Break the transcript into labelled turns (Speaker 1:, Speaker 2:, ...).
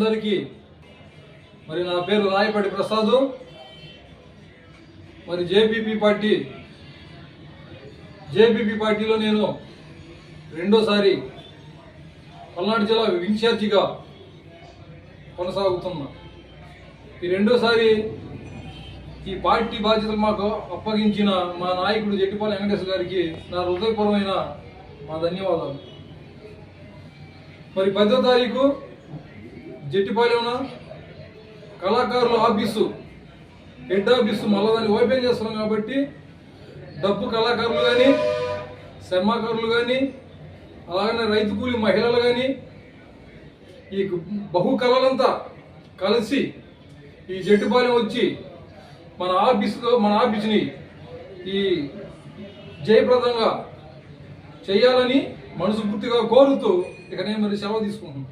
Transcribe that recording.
Speaker 1: అందరికీ మరి నా పేరు రాయపాటి ప్రసాదు. మరి జేపీపీ పార్టీ జేపీపీ పార్టీలో నేను రెండోసారి పల్నాడు జిల్లా ఇన్ఛార్జిగా కొనసాగుతున్నా. ఈ రెండోసారి ఈ పార్టీ బాధ్యతలు మాకు అప్పగించిన మా నాయకుడు జట్టిపాలెం వెంకటేశ్వర గారికి నా హృదయపూర్వమైన మా ధన్యవాదాలు. మరి పదో తారీఖు జట్టిపాలెంన కళాకారుల ఆఫీసు హెడ్ ఆఫీసు మళ్ళా దాన్ని ఓపెన్ చేస్తున్నాం కాబట్టి డబ్బు కళాకారులు కానీ శర్మాకారులు కానీ అలాగనే రైతు కూలి మహిళలు కానీ ఈ బహు కళలంతా కలిసి ఈ జట్టుపాలెం వచ్చి మన ఆఫీసులో మన ఆఫీసుని ఈ జయప్రదంగా చేయాలని మనస్ఫూర్తిగా కోరుతూ ఇక నేను మరి సెలవు తీసుకుంటున్నాను.